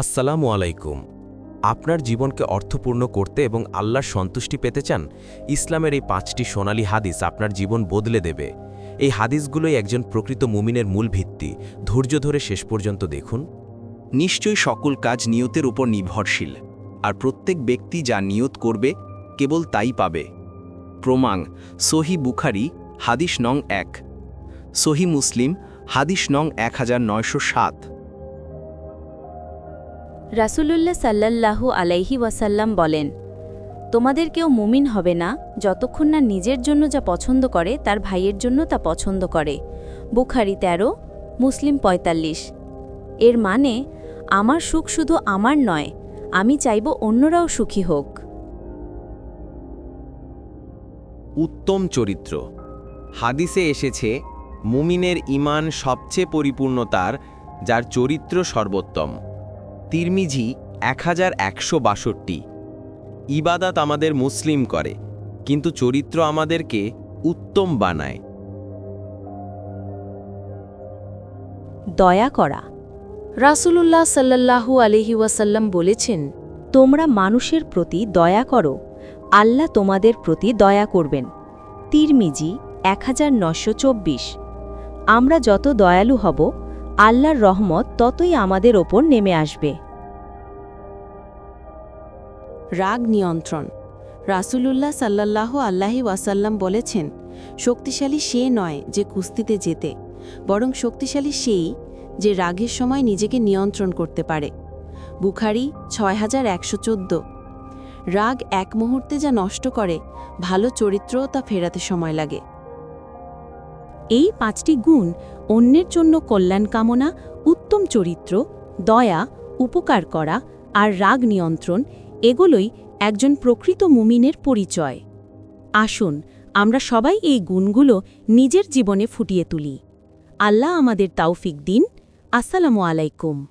আসসালামু আলাইকুম। আপনার জীবনকে অর্থপূর্ণ করতে এবং আল্লাহর সন্তুষ্টি পেতে চান, ইসলামের এই পাঁচটি সোনালি হাদিস আপনার জীবন বদলে দেবে। এই হাদিসগুলোই একজন প্রকৃত মুমিনের মূল ভিত্তি। ধৈর্য ধরে শেষ পর্যন্ত দেখুন। নিশ্চয়ই সকল কাজ নিয়তের উপর নির্ভরশীল, আর প্রত্যেক ব্যক্তি যা নিয়ত করবে, কেবল তাই পাবে। প্রমাং সহি বুখারি, হাদিস নং এক। সহি মুসলিম, হাদিস নং এক হাজার নয়শো সাত। রাসূলুল্লাহ সাল্লাল্লাহু আলাইহি ওয়াসাল্লাম বলেন, তোমাদের কেউ মুমিন হবে না যতক্ষণ না নিজের জন্য যা পছন্দ করে তার ভাইয়ের জন্য তা পছন্দ করে। বুখারি ১৩ মুসলিম ৪৫ এর মানে আমার সুখ শুধু আমার নয়, আমি চাইব অন্যরাও সুখী হোক। উত্তম চরিত্র। হাদিসে এসেছে, মুমিনের ইমান সবচেয়ে পরিপূর্ণতার যার চরিত্র সর্বোত্তম। তিরমিজি এক হাজার একশো বাষট্টি। ইবাদাত আমাদের মুসলিম করে, কিন্তু চরিত্র আমাদেরকে উত্তম বানায়। দয়া করা। রাসূলুল্লাহ সাল্লাল্লাহু আলহি ওয়াসাল্লাম বলেছেন, তোমরা মানুষের প্রতি দয়া করো, আল্লাহ তোমাদের প্রতি দয়া করবেন। তিরমিজি এক হাজার নয়শো চব্বিশ। আমরা যত দয়ালু হব আল্লাহর রহমত ততই আমাদের ওপর নেমে আসবে। রাগ নিয়ন্ত্রণ। রাসূলুল্লাহ সাল্লাল্লাহ আল্লাহি ওয়াসাল্লাম বলেছেন, শক্তিশালী সে নয় যে কুস্তিতে যেতে বরং শক্তিশালী সেই যে রাগের সময় নিজেকে নিয়ন্ত্রণ করতে পারে। বুখারি ছয় হাজার একশো চোদ্দ। রাগ এক মুহূর্তে যা নষ্ট করে, ভালো চরিত্রও তা ফেরাতে সময় লাগে। এই পাঁচটি গুণ অন্যের জন্য কল্যাণ কামনা, উত্তম চরিত্র, দয়া, উপকার করা আর রাগ নিয়ন্ত্রণ, এগুলোই একজন প্রকৃত মুমিনের পরিচয়। আসুন, আমরা সবাই এই গুণগুলো নিজের জীবনে ফুটিয়ে তুলি। আল্লাহ আমাদের তাওফিক দিন। আসসালামু আলাইকুম।